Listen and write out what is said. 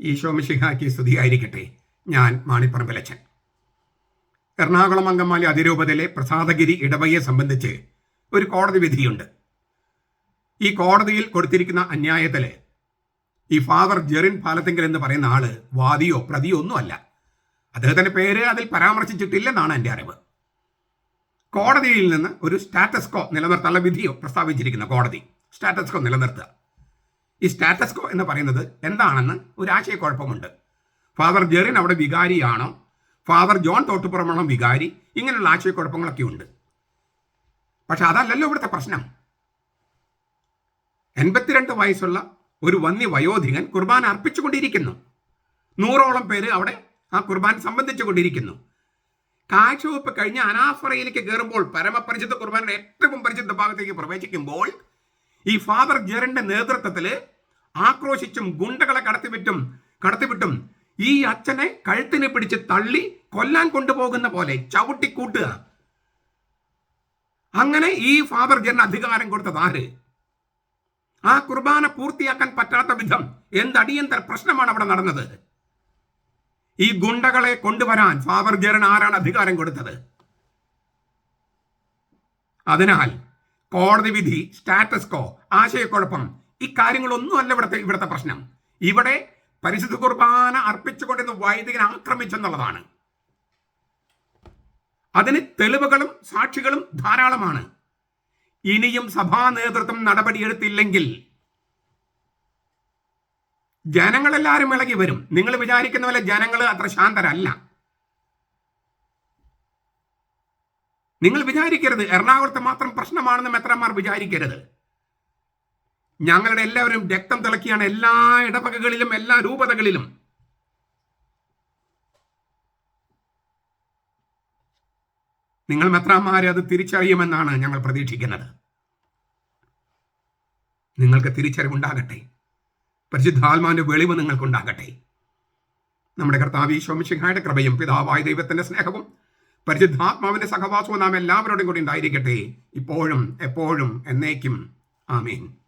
ഈശോമിഷിഹാക്കി സ്തുതിയായിരിക്കട്ടെ. ഞാൻ മാണിപ്പറമ്പലച്ചൻ. എറണാകുളം അങ്കമാലി അതിരൂപതയിലെ പ്രസാദഗിരി ഇടവയെ സംബന്ധിച്ച് ഒരു കോടതി വിധിയുണ്ട്. ഈ കോടതിയിൽ കൊടുത്തിരിക്കുന്ന അന്യായത്തിൽ ഈ ഫാദർ ജെറിൻ പാലത്തെങ്കിൽ എന്ന് പറയുന്ന ആൾ വാദിയോ പ്രതിയോ ഒന്നുമല്ല. അദ്ദേഹത്തിന്റെ പേര് അതിൽ പരാമർശിച്ചിട്ടില്ലെന്നാണ് എന്റെ അറിവ്. കോടതിയിൽ നിന്ന് ഒരു സ്റ്റാറ്റസ്കോ നിലനിർത്താനുള്ള വിധിയോ പ്രസ്താവിച്ചിരിക്കുന്ന കോടതി. സ്റ്റാറ്റസ്കോ നിലനിർത്തുക. ഈ സ്റ്റാറ്റസ്കോ എന്ന് പറയുന്നത് എന്താണെന്ന് ഒരു ആശയക്കുഴപ്പമുണ്ട് ഫാദർ ജെറിൻ അവിടെ വികാരിയാണോ? ഫാദർ ജോൺ തോട്ടുപുറമാണോ വികാരി. ഇങ്ങനെയുള്ള ആശയക്കുഴപ്പങ്ങളൊക്കെ ഉണ്ട്. പക്ഷെ അതല്ലല്ലോ ഇവിടുത്തെ പ്രശ്നം. എൺപത്തിരണ്ട് വയസ്സുള്ള ഒരു വന്യ വയോധികൻ കുർബാന അർപ്പിച്ചുകൊണ്ടിരിക്കുന്നു. നൂറോളം പേര് അവിടെ ആ കുർബാന സംബന്ധിച്ചുകൊണ്ടിരിക്കുന്നു കാഴ്ചവെപ്പ് കഴിഞ്ഞ് അനാഫറയിലേക്ക് കയറുമ്പോൾ പരമപരിചിത കുർബാനയുടെ ഏറ്റവും പരിചിത ഭാഗത്തേക്ക് പ്രവേശിക്കുമ്പോൾ ഈ ഫാദർ ജെറിന്റെ നേതൃത്വത്തിൽ ആക്രോശിച്ചും ഗുണ്ടകളെ കടത്തിവിട്ടും കടത്തിവിട്ടും ഈ അച്ഛനെ കഴുത്തിനെ പിടിച്ച് തള്ളി കൊല്ലാൻ കൊണ്ടുപോകുന്ന പോലെ ചവിട്ടിക്കൂട്ടുക. അങ്ങനെ ഈ ഫാദർ ജെറിന് അധികാരം കൊടുത്തത് ആര്? ആ കുർബാന പൂർത്തിയാക്കാൻ പറ്റാത്ത വിധം എന്തടിയന്തര പ്രശ്നമാണ് അവിടെ നടന്നത്? ഈ ഗുണ്ടകളെ കൊണ്ടുവരാൻ ഫാദർ ജെറിന് ആരാണ് അധികാരം കൊടുത്തത്? അതിനാൽ കോടതി വിധി സ്റ്റാറ്റസ് കോ ആശയക്കുഴപ്പം ഇക്കാര്യങ്ങളൊന്നും അല്ല ഇവിടുത്തെ ഇവിടുത്തെ പ്രശ്നം. ഇവിടെ പരിശുദ്ധ കുർബാന അർപ്പിച്ചുകൊണ്ടിരുന്ന വൈദികൻ ആക്രമിച്ചെന്നുള്ളതാണ്. അതിന് തെളിവുകളും സാക്ഷികളും ധാരാളമാണ്. ഇനിയും സഭാ നേതൃത്വം നടപടിയെടുത്തില്ലെങ്കിൽ ജനങ്ങളെല്ലാവരും ഇളകി വരും. നിങ്ങൾ വിചാരിക്കുന്ന പോലെ ജനങ്ങൾ അത്ര ശാന്തരല്ല. നിങ്ങൾ വിചാരിക്കരുത്. എറണാകുളത്ത് മാത്രം പ്രശ്നമാണെന്ന് മെത്രന്മാർ വിചാരിക്കരുത്. ഞങ്ങളുടെ എല്ലാവരും രക്തം തിളക്കിയാണ് എല്ലാ ഇടവകകളിലും എല്ലാ രൂപതകളിലും. നിങ്ങൾ മെത്രാന്മാരെ അത് തിരിച്ചറിയുമെന്നാണ് ഞങ്ങൾ പ്രതീക്ഷിക്കുന്നത്. നിങ്ങൾക്ക് തിരിച്ചറിവുണ്ടാകട്ടെ. പരിശുദ്ധാത്മാവിന്റെ വെളിവ് നിങ്ങൾക്കുണ്ടാകട്ടെ. നമ്മുടെ കർത്താവ് ഈശോമിശിഹായുടെ കൃപയും പിതാവായ ദൈവത്തിന്റെ സ്നേഹവും പരിശുദ്ധാത്മാവിന്റെ സഹവാസവും നാം എല്ലാവരോടും കൂടി ഉണ്ടായിരിക്കട്ടെ. ഇപ്പോഴും എപ്പോഴും എന്നേക്കും. ആമേൻ.